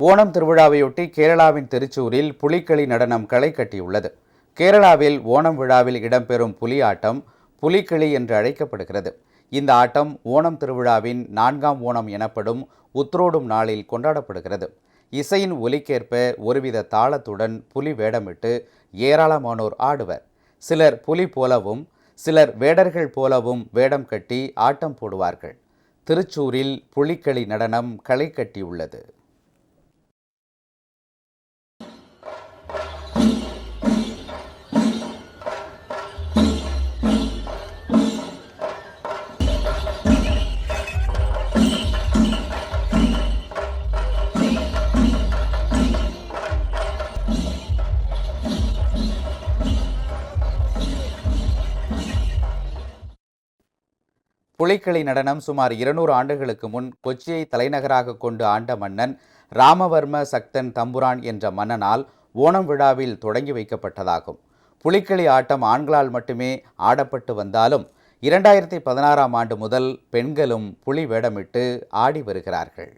ஓணம் திருவிழாவையொட்டி கேரளாவின் திருச்சூரில் புலிக்களி நடனம் களை கட்டியுள்ளது. கேரளாவில் ஓணம் விழாவில் இடம்பெறும் புலி ஆட்டம் புலிக்களி என்று அழைக்கப்படுகிறது. இந்த ஆட்டம் ஓணம் திருவிழாவின் நான்காம் ஓணம் எனப்படும் உத்ரோடும் நாளில் கொண்டாடப்படுகிறது. இசையின் ஒலிக்கேற்ப ஒருவித தாளத்துடன் புலி வேடமிட்டு ஏராளமானோர் ஆடுவர். சிலர் புலி போலவும் சிலர் வேடர்கள் போலவும் வேடம் கட்டி ஆட்டம் போடுவார்கள். திருச்சூரில் புலிக்களி நடனம் களை கட்டியுள்ளது. புலிக்களி நடனம் சுமார் இருநூறு ஆண்டுகளுக்கு முன் கொச்சியை தலைநகராக கொண்டு ஆண்ட மன்னன் ராமவர்ம சக்தன் தம்புரான் என்ற மன்னனால் ஓணம் விழாவில் தொடங்கி வைக்கப்பட்டதாகும். புலிக்களி ஆட்டம் ஆண்களால் மட்டுமே ஆடப்பட்டு வந்தாலும் இரண்டாயிரத்தி பதினாறாம் ஆண்டு முதல் பெண்களும் புலி வேடமிட்டு ஆடி வருகிறார்கள்.